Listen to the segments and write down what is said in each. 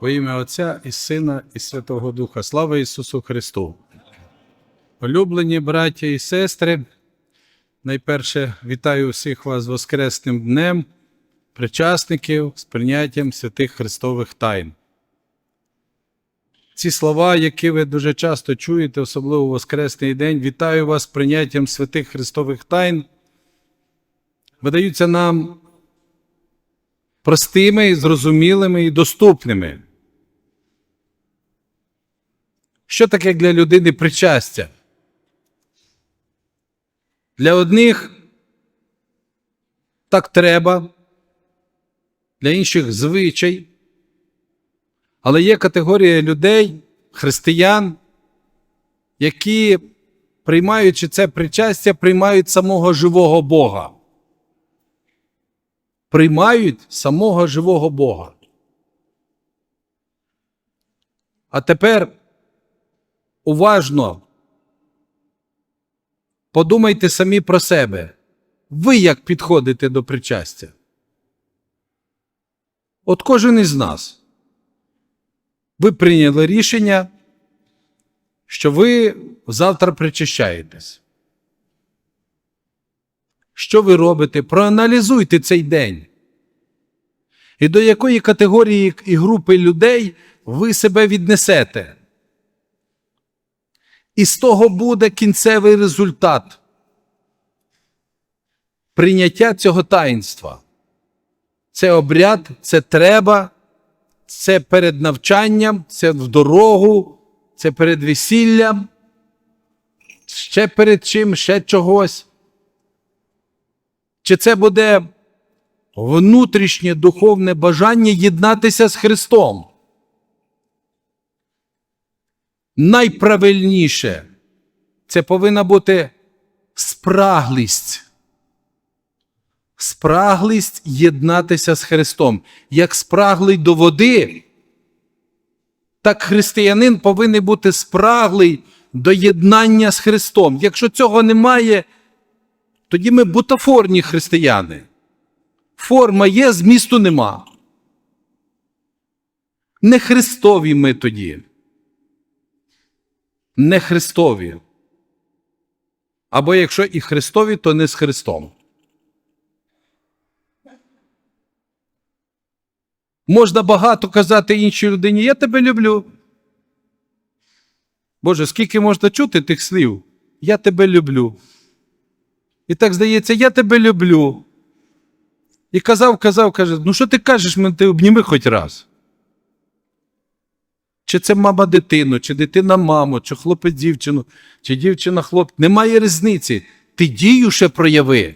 Во ім'я Отця і Сина, і Святого Духа. Слава Ісусу Христу! Улюблені браття і сестри, найперше вітаю всіх вас з Воскресним днем, причасників з прийняттям святих Христових тайн. Ці слова, які ви дуже часто чуєте, особливо у Воскресний день, вітаю вас з прийняттям святих Христових тайн, видаються нам простими, зрозумілими і доступними. Що таке для людини причастя? Для одних так треба, для інших звичай. Але є категорія людей, християн, які, приймаючи це причастя, приймають самого живого Бога. Приймають самого живого Бога. А тепер уважно подумайте самі про себе. Ви як підходите до причастя? От кожен із нас. Ви прийняли рішення, що ви завтра причащаєтесь. Що ви робите? Проаналізуйте цей день. І до якої категорії і групи людей ви себе віднесете. І з того буде кінцевий результат прийняття цього таїнства. Це обряд, це треба, це перед навчанням, це в дорогу, це перед весіллям, ще перед чим, ще чогось. Чи це буде внутрішнє духовне бажання єднатися з Христом? Найправильніше це повинна бути спраглість. Спраглість єднатися з Христом. Як спраглий до води, так християнин повинен бути спраглий до єднання з Христом. Якщо цього немає, тоді ми бутафорні християни. Форма є, змісту нема. Не Христові ми тоді. Не Христові. Або якщо і Христові, то не з Христом. Можна багато казати іншій людині, я тебе люблю. Боже, скільки можна чути тих слів? Я тебе люблю. І так здається, я тебе люблю. І казав, казав, каже, ну що ти кажеш, мене ти обніми хоч раз. Чи це мама дитину, чи дитина маму, чи хлопець дівчину, чи дівчина хлопця. Немає різниці. Ти дію ще прояви.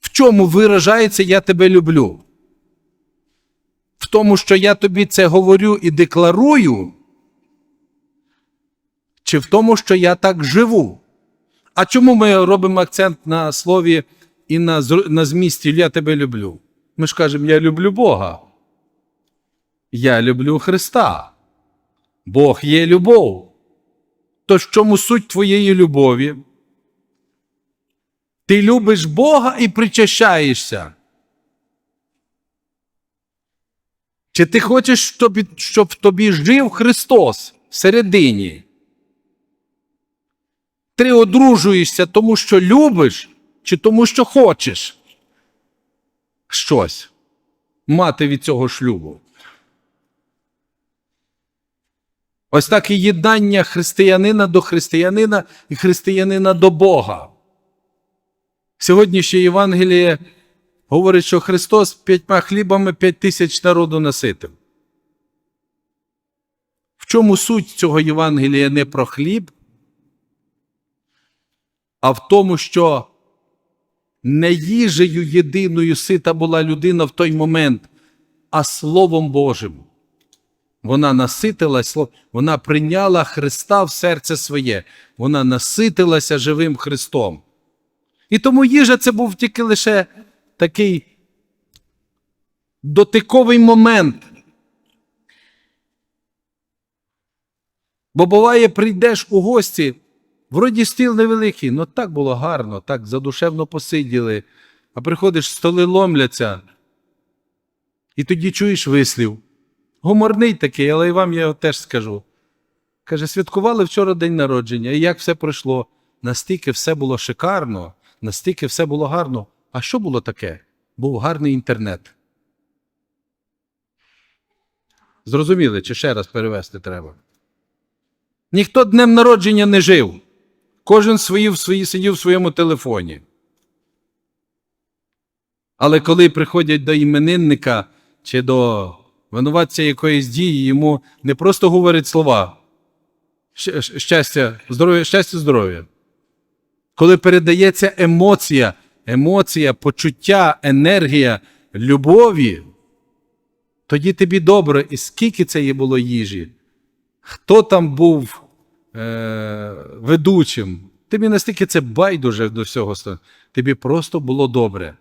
В чому виражається я тебе люблю? В тому, що я тобі це говорю і декларую, чи в тому, що я так живу? А чому ми робимо акцент на слові і на, на змісті Я тебе люблю? Ми ж кажемо, я люблю Бога. Я люблю Христа. Бог є любов. То в чому суть твоєї любові? Ти любиш Бога і причащаєшся. Чи ти хочеш, щоб, щоб в тобі жив Христос всередині? Ти одружуєшся тому, що любиш, чи тому, що хочеш щось мати від цього шлюбу? Ось так і єднання християнина до християнина і християнина до Бога. Сьогоднішнє Євангеліє говорить, що Христос п'ятьма хлібами п'ять тисяч народу наситив. В чому суть цього Євангелія не про хліб, а в тому, що не їжею єдиною сита була людина в той момент, а Словом Божим. Вона наситилась, вона прийняла Христа в серце своє, вона наситилася живим Христом. І тому їжа це був тільки лише такий дотиковий момент. Бо буває, прийдеш у гості, вроді стіл невеликий, ну так було гарно, так задушевно посиділи, а приходиш, столи ломляться, і тоді чуєш вислів. Гуморний такий, але і вам я його теж скажу. Каже, святкували вчора день народження, і як все пройшло? Настільки все було шикарно, настільки все було гарно. А що було таке? Був гарний інтернет. Зрозуміли, чи ще раз перевести треба? Ніхто днем народження не жив. Кожен свої, свої, сидів в своєму телефоні. Але коли приходять до іменинника чи до винуватця якоїсь дії, йому не просто говорять слова «Щ- щ- щастя, здоров'я, щастя, здоров'я. Коли передається емоція, емоція, почуття, енергія любові, тоді тобі добре, і скільки це є було їжі, хто там був е, ведучим, тобі настільки це байдуже до всього, тобі просто було добре.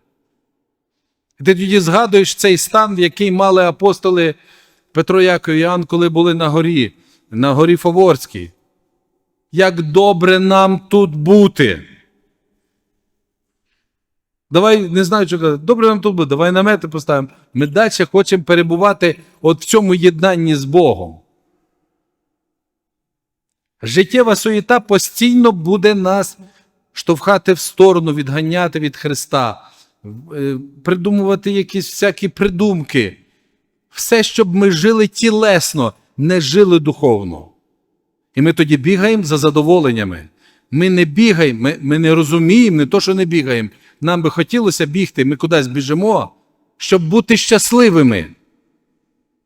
І ти тоді згадуєш цей стан, в який мали апостоли Петро Яков і Іоанн, коли були на горі, на горі Фаворській. Як добре нам тут бути. Давай, не знаю, що казати, добре нам тут бути, давай намети поставимо. Ми далі хочемо перебувати от в цьому єднанні з Богом. Життєва суєта постійно буде нас штовхати в сторону, відганяти від Христа, придумувати якісь всякі придумки. Все, щоб ми жили тілесно, не жили духовно. І ми тоді бігаємо за задоволеннями. Ми не бігаємо, ми, ми не розуміємо, не то, що не бігаємо. Нам би хотілося бігти, ми кудись біжимо, щоб бути щасливими.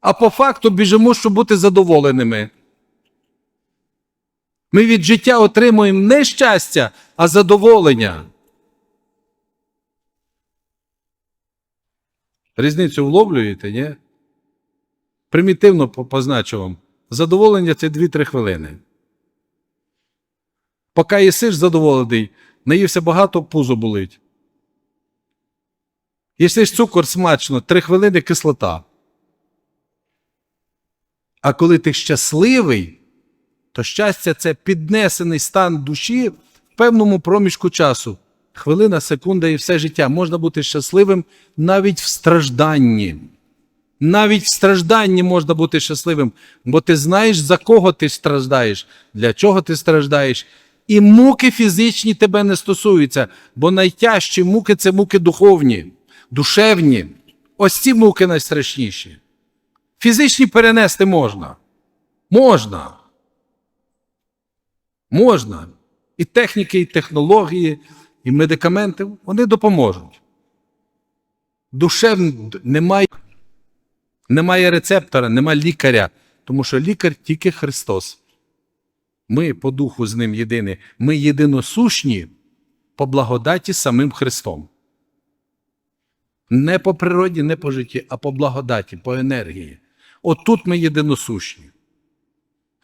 А по факту біжимо, щоб бути задоволеними. Ми від життя отримуємо не щастя, а задоволення. Різницю вловлюєте, ні? Примітивно по- позначу вам. Задоволення це 2-3 хвилини. Поки їсиш задоволений, наївся багато, пузо болить. Їсиш цукор смачно, 3 хвилини кислота. А коли ти щасливий, то щастя це піднесений стан душі в певному проміжку часу. Хвилина, секунда і все життя. Можна бути щасливим навіть в стражданні. Навіть в стражданні можна бути щасливим, бо ти знаєш, за кого ти страждаєш, для чого ти страждаєш. І муки фізичні тебе не стосуються, бо найтяжчі муки це муки духовні, душевні. Ось ці муки найстрашніші. Фізичні перенести можна. Можна. Можна. І техніки, і технології, і медикаменти вони допоможуть. Душевно немає, немає рецептора, немає лікаря, тому що лікар тільки Христос. Ми по духу з ним єдині. Ми єдиносущні по благодаті самим Христом. Не по природі, не по житті, а по благодаті, по енергії. От тут ми єдиносущні.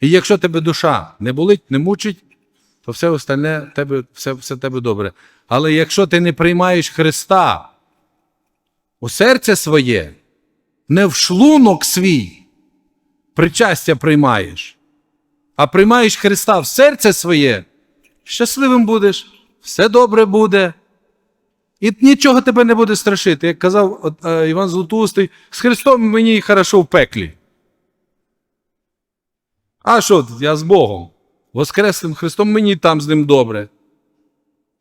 І якщо тебе душа не болить, не мучить, то все остальне тебе, все, все тебе добре. Але якщо ти не приймаєш Христа у серце своє, не в шлунок свій, причастя приймаєш, а приймаєш Христа в серце своє, щасливим будеш, все добре буде. І нічого тебе не буде страшити. Як казав е, Іван Златоустий, з Христом мені хорошо в пеклі. А що, я з Богом? Воскреслим Христом мені там з ним добре.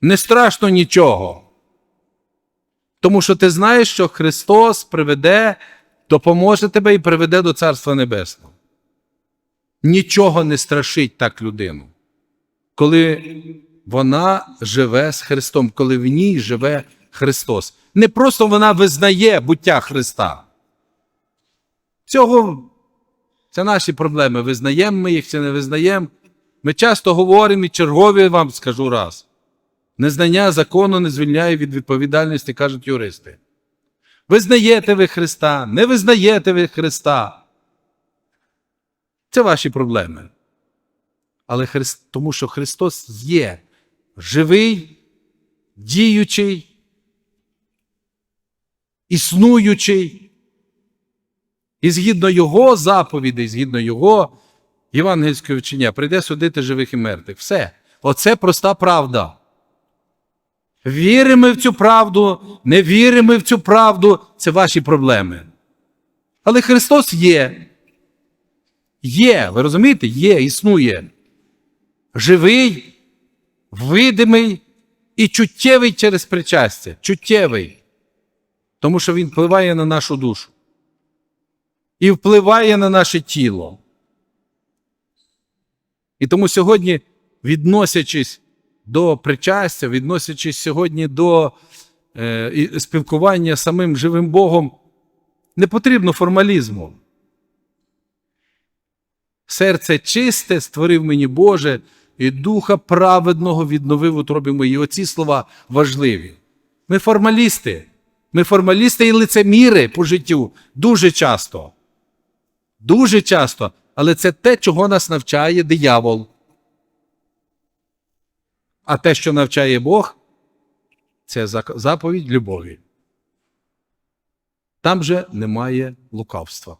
Не страшно нічого. Тому що ти знаєш, що Христос приведе, допоможе тебе і приведе до Царства Небесного. Нічого не страшить так людину, коли вона живе з Христом, коли в ній живе Христос. Не просто вона визнає буття Христа. Цього це наші проблеми. Визнаємо ми їх чи не визнаємо. Ми часто говоримо і чергові вам скажу раз. Незнання закону не звільняє від відповідальності, кажуть юристи. Визнаєте ви Христа, не визнаєте ви Христа. Це ваші проблеми. Але Христ, тому що Христос є живий, діючий, існуючий. І згідно Його заповідей, згідно Його євангельського вчення, прийде судити живих і мертвих. Все. Оце проста правда. Віримо в цю правду, не віримо в цю правду це ваші проблеми. Але Христос є, Є, ви розумієте? Є, існує. Живий, видимий і чуттєвий через причастя. Чуттєвий. Тому що він впливає на нашу душу. І впливає на наше тіло. І тому сьогодні, відносячись до причастя, відносячись сьогодні до е, спілкування з самим живим Богом, не потрібно формалізму. Серце чисте створив мені Боже, і духа праведного відновив у тробі моїй. Оці слова важливі. Ми формалісти. Ми формалісти і лицеміри по життю дуже часто. Дуже часто. Але це те, чого нас навчає диявол. А те, що навчає Бог, це заповідь любові. Там же немає лукавства.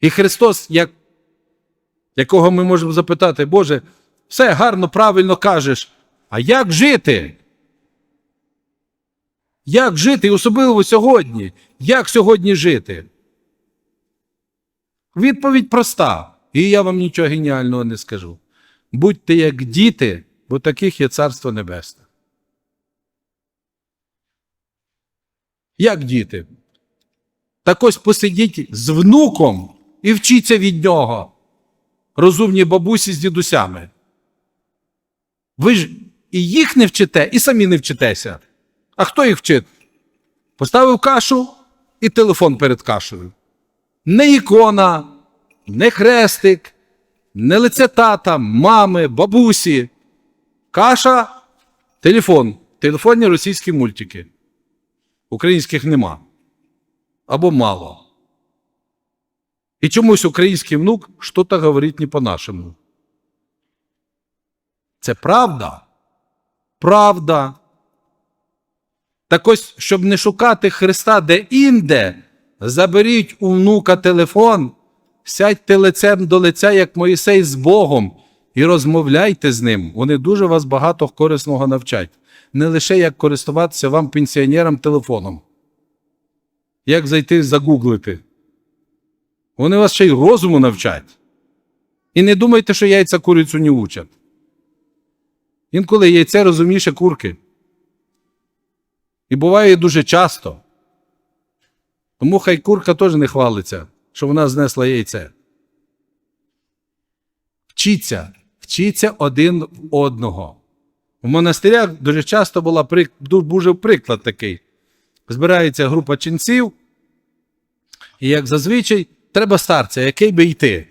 І Христос, як, якого ми можемо запитати, Боже, все гарно, правильно кажеш. А як жити? Як жити, особливо сьогодні? Як сьогодні жити? Відповідь проста. І я вам нічого геніального не скажу. Будьте як діти, бо таких є Царство Небесне. Як діти? Так ось посидіть з внуком і вчіться від нього. Розумні бабусі з дідусями. Ви ж і їх не вчите, і самі не вчитеся. А хто їх вчить? Поставив кашу і телефон перед кашею. Не ікона, не хрестик, не лице тата, мами, бабусі. Каша, телефон. Телефонні російські мультики. Українських нема. Або мало. І чомусь український внук щось говорить не по-нашому. Це правда? Правда. Так ось, щоб не шукати Христа де-інде, заберіть у внука телефон, сядьте лицем до лиця, як Моїсей з Богом, і розмовляйте з ним. Вони дуже вас багато корисного навчать. Не лише як користуватися вам, пенсіонерам, телефоном. Як зайти загуглити. Вони вас ще й розуму навчать. І не думайте, що яйця курицю не учать. Інколи яйце розумніше курки. І буває дуже часто. Тому хай курка теж не хвалиться, що вона знесла яйце. Вчіться, вчіться один в одного. В монастирях дуже часто була дуже приклад такий. Збирається група ченців, і як зазвичай, треба старця, який би йти.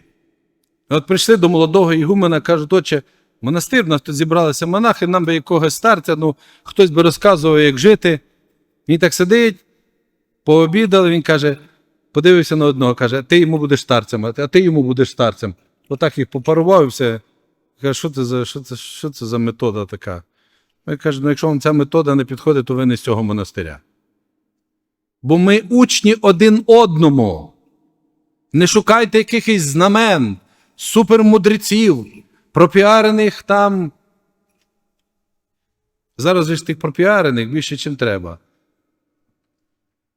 От прийшли до молодого ігумена, кажуть, отче, монастир, у нас тут зібралися монахи, нам би якогось старця, ну хтось би розказував, як жити. Він так сидить, пообідали, він каже, подивився на одного, каже, ти йому будеш старцем, а ти йому будеш старцем. Отак їх попарував і все. Каже, що це за, що це, що це за метода така? Він каже, ну якщо вам ця метода не підходить, то ви не з цього монастиря. Бо ми учні один одному. Не шукайте якихось знамен, супермудреців, пропіарених там. Зараз ж тих пропіарених більше, ніж треба.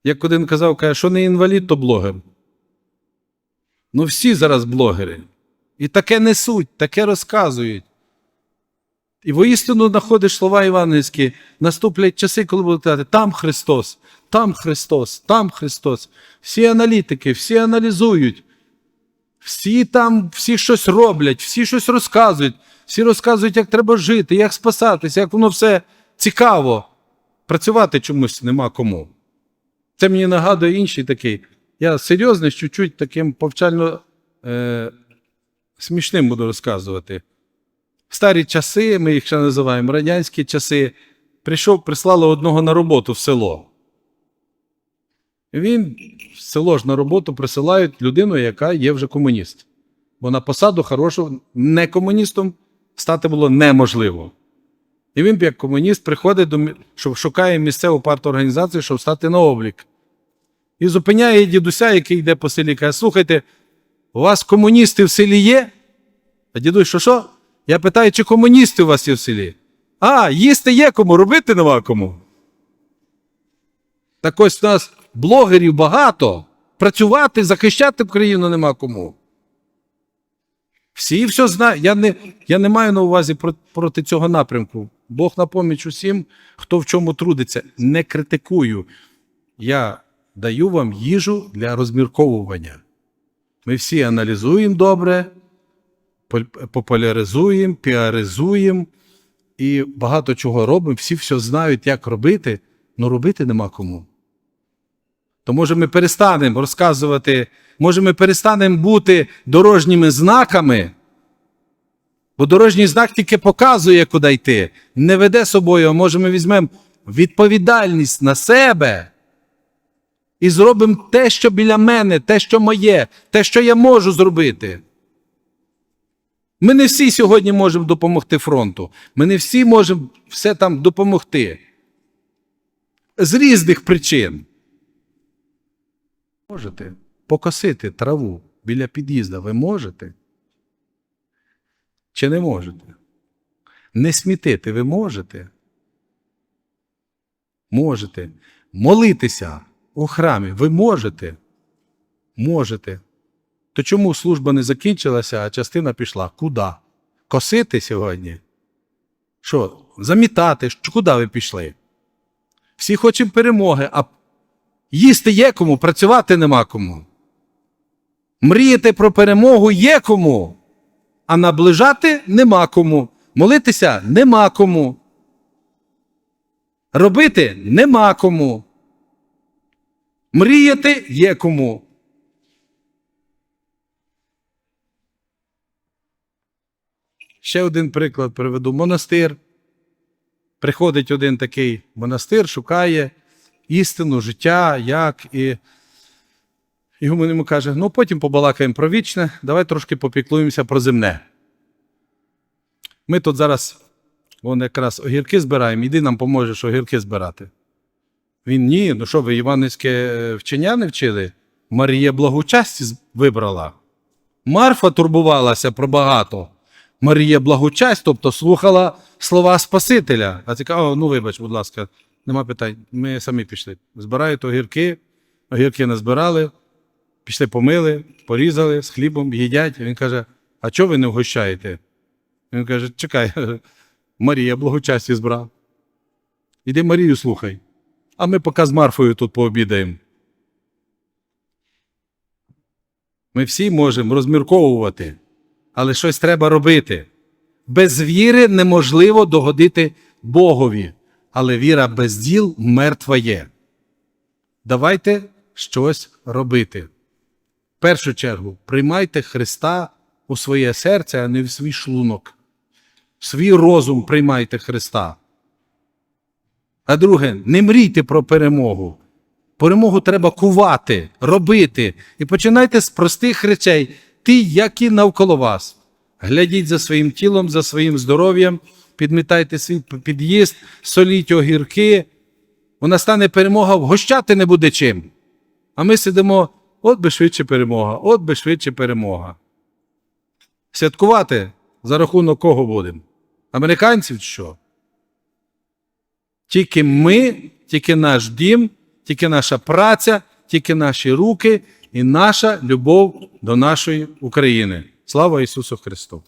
Як один казав, каже, що не інвалід, то блогер. Ну, всі зараз блогери. І таке несуть, таке розказують. І воістину знаходиш слова євангельські, наступлять часи, коли будуть казати, там Христос, там Христос, там Христос. Всі аналітики, всі аналізують, всі там всі щось роблять, всі щось розказують, всі розказують, як треба жити, як спасатися, як воно все цікаво. Працювати чомусь нема кому. Це мені нагадує інший такий. Я серйозний, чуть-чуть таким повчально е, смішним буду розказувати. Старі часи, ми їх ще називаємо радянські часи, прийшов, прислали одного на роботу в село. Він в село ж на роботу присилають людину, яка є вже комуніст. Бо на посаду хорошу не комуністом стати було неможливо. І він, як комуніст, приходить до мі- що шукає місцеву парторганізацію, щоб стати на облік. І зупиняє дідуся, який йде по селі, каже: слухайте, у вас комуністи в селі є? А дідусь, що що? Я питаю, чи комуністи у вас є в селі? А, їсти є кому, робити нема кому. Так ось у нас блогерів багато. Працювати, захищати Україну нема кому. Всі все знають. Я не, я не маю на увазі проти цього напрямку. Бог на поміч усім, хто в чому трудиться. Не критикую. Я даю вам їжу для розмірковування. Ми всі аналізуємо добре, популяризуємо, піаризуємо і багато чого робимо. Всі все знають, як робити, але робити нема кому. То може ми перестанемо розказувати, може ми перестанемо бути дорожніми знаками, бо дорожній знак тільки показує, куди йти, не веде собою, а може ми візьмемо відповідальність на себе і зробимо те, що біля мене, те, що моє, те, що я можу зробити. Ми не всі сьогодні можемо допомогти фронту. Ми не всі можемо все там допомогти. З різних причин. Можете покосити траву біля під'їзда. Ви можете? Чи не можете? Не смітити ви можете? Можете. Молитися у храмі ви можете? Можете. То чому служба не закінчилася, а частина пішла? Куди? Косити сьогодні? Що? Замітати? Куди ви пішли? Всі хочемо перемоги, а їсти є кому, працювати нема кому. Мріяти про перемогу є кому, а наближати нема кому. Молитися нема кому. Робити нема кому. Мріяти є кому. Ще один приклад приведу. Монастир. Приходить один такий монастир, шукає істину, життя, як. І йому йому каже: ну потім побалакаємо про вічне, давай трошки попіклуємося про земне. Ми тут зараз вон якраз огірки збираємо, іди нам поможеш огірки збирати. Він ні, ну що ви Іванівське е, вчення не вчили? Марія благочасті вибрала. Марфа турбувалася про багато. Марія благочасть, тобто слухала слова Спасителя. А ти каже, «О, ну вибач, будь ласка, нема питань. Ми самі пішли. Збирають огірки, огірки назбирали, пішли помили, порізали з хлібом, їдять. Він каже: А чого ви не вгощаєте? Він каже: Чекай, Марія благочасті збрав. Іди Марію слухай. А ми поки з Марфою тут пообідаємо. Ми всі можемо розмірковувати, але щось треба робити. Без віри неможливо догодити Богові, але віра без діл мертва є. Давайте щось робити. В першу чергу, приймайте Христа у своє серце, а не в свій шлунок. В свій розум приймайте Христа. А друге, не мрійте про перемогу. Перемогу треба кувати, робити. І починайте з простих речей, ті, які навколо вас. Глядіть за своїм тілом, за своїм здоров'ям, підмітайте свій під'їзд, соліть огірки. Вона стане перемога, вгощати не буде чим. А ми сидимо, от би швидше перемога, от би швидше перемога. Святкувати за рахунок кого будемо? Американців що? Тільки ми, тільки наш дім, тільки наша праця, тільки наші руки і наша любов до нашої України. Слава Ісусу Христу!